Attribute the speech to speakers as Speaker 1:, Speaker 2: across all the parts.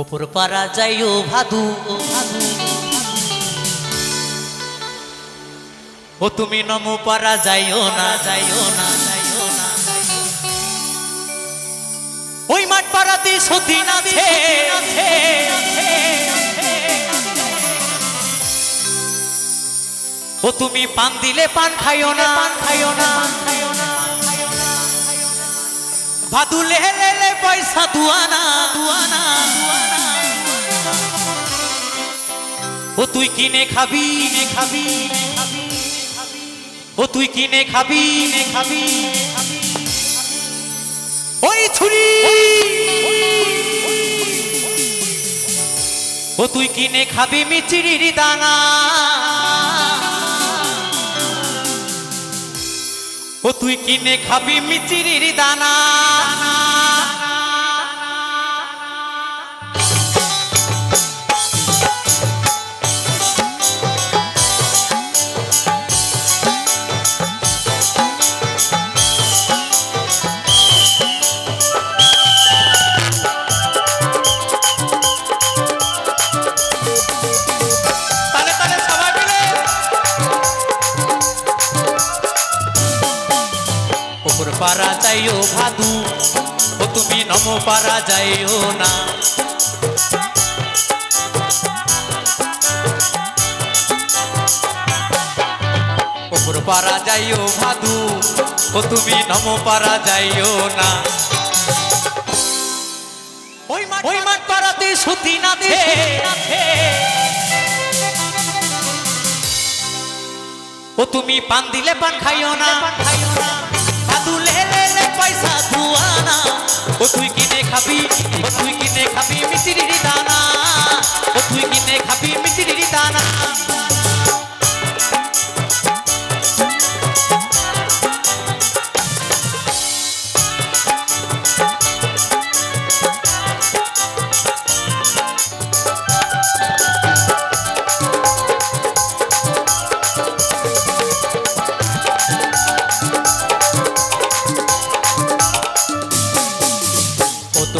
Speaker 1: ওপর পারা যাইও ভাদু, ও ভাদু। ও তুমি নমো পারা যাইও না যাইও না না। ওই মাঠ পাড়াতে সতীন আছে। ও তুমি পান দিলে পান খাইও না। পান খাইও না, পান খাইও না। ভাদু লেহে লেলে পয়সা দুয়ানা দুয়ানা ও তুই কিনে খাবি নে খাবি ও তুই কিনে খাবি নে খাবি। ওই ছুরি। ও তুই কিনে খাবি মিচিরির দানা। ও তুই কিনে খাবি মিচিরির দানা। ওপর পারা যাইও ভাদু। ও তুমি নম পারা যাইও না। ওপর পারা যাইও ভাদু। ও তুমি নম পারা যাইও না। ওই মাঠ ওই মাঠ পাড়াতে সতী না দে ও তুমি পান দিলে পান খাইও না। ও তুই কিনে খাবি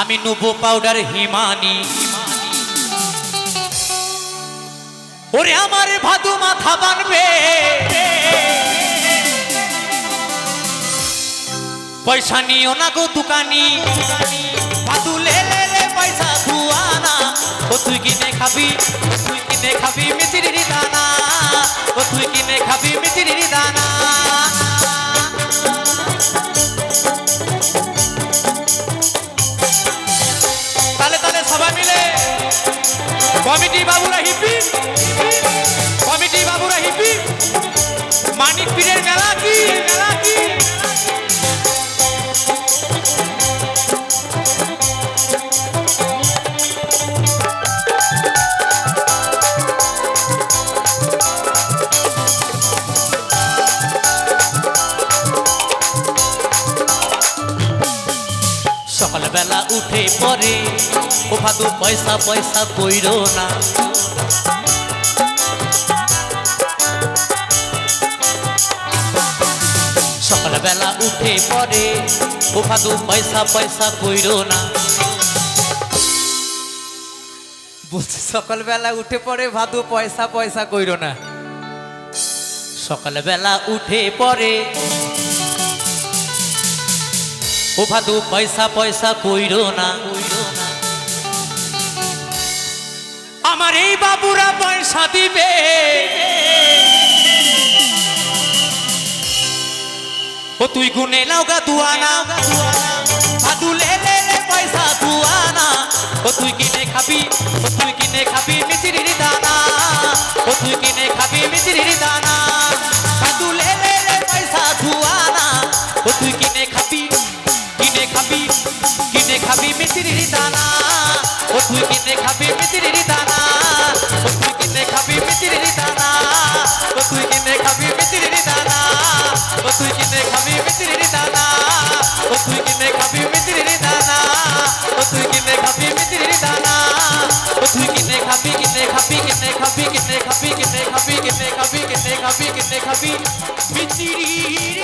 Speaker 1: আমি নুবো পাউডার হিমানি। ওরে আমার ভাদু মাথা বানবে। পয়সা নিও না গো দোকানি। ভাদু কমিটি বাবুরা হিপি। কমিটি বাবুরা হিপি। সকালবেলা উঠে পরে ও ভাদু পয়সা পয়সা কইরো না। সকালবেলা উঠে পরে ও ভাদু পয়সা পয়সা কইরো না। বলছি, সকালবেলা উঠে পরে ভাদু পয়সা পয়সা কইরো না। সকালবেলা উঠে পরে ও পয়সা পয়সা কইরো না। আমার এই বাবুরা পয়সা দিবে। ও তুই গুনে লাউগা দুয়ানা। ভাদু লে পয়সা দুয়ানা। ও তুই কিনে খাবি, ও তুই কিনে খাবি। ও তুই কিনে খাবি মিতিরির দানা ও তুই কিনে খাবি মিতিরির দানা ও তুই কিনে খাবি মিতিরির দানা ও তুই কিনে খাবি মিতিরির দানা ও তুই কিনে খাবি মিতিরির দানা ও তুই কিনে খাবি মিতিরির দানা ও তুই কিনে খাবি কিনে খাবি কিনে খাবি কিনে খাবি কিনে খাবি কিনে খাবি কিনে খাবি কিনে খাবি মিতিরির